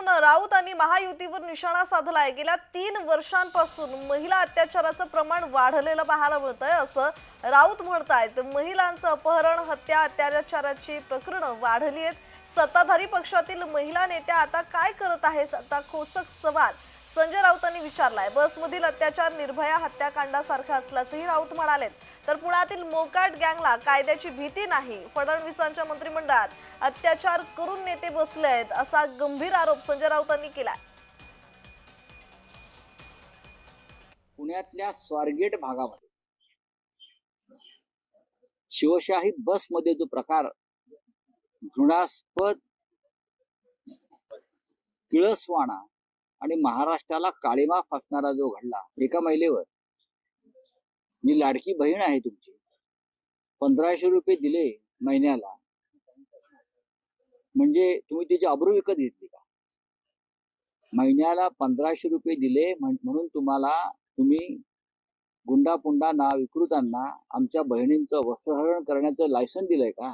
म्हणून राऊत आणि महायुतीवर निशाणा साधलाय. गेल्या तीन वर्षांपासून महिला अत्याचाराचं प्रमाण वाढलेलं पाहायला मिळतंय असं राऊत म्हणतायत. महिलांचं अपहरण हत्या अत्याचाराची प्रकरणं वाढली आहेत. सत्ताधारी पक्षातील महिला नेत्या आता काय करत आहेत? आता खोचक सवाल. संजय राऊतांनी विचारलाय. बसमधील अत्याचार निर्भया हत्याकांडासारखा असल्याचंही राऊत म्हणालेत. तर पुण्यातील मोकाट गँगला कायद्याची भीती नाही फडणवीसांच्या मंत्रिमंडळात अत्याचार करून नेते बसले आहेत असा गंभीर आरोप संजय राऊतांनी केला पुण्यातल्या स्वारगेट भागामध्ये शिवशाही बसमध्ये जो प्रकार घृणास्पद किळसवाणा आणि महाराष्ट्राला काळीमा फासणारा जो घडला एका महिलेवर. जी लाडकी बहीण आहे तुमची पंधराशे रुपये दिले महिन्याला. म्हणजे तुम्ही तिची अब्रू विकत घेतली का? महिन्याला पंधराशे रुपये दिले म्हणून तुम्हाला तुम्ही गुंडा पुंडा विकृतांना आमच्या बहिणींचं वस्त्रहरण करण्याचं लायसन दिलंय का?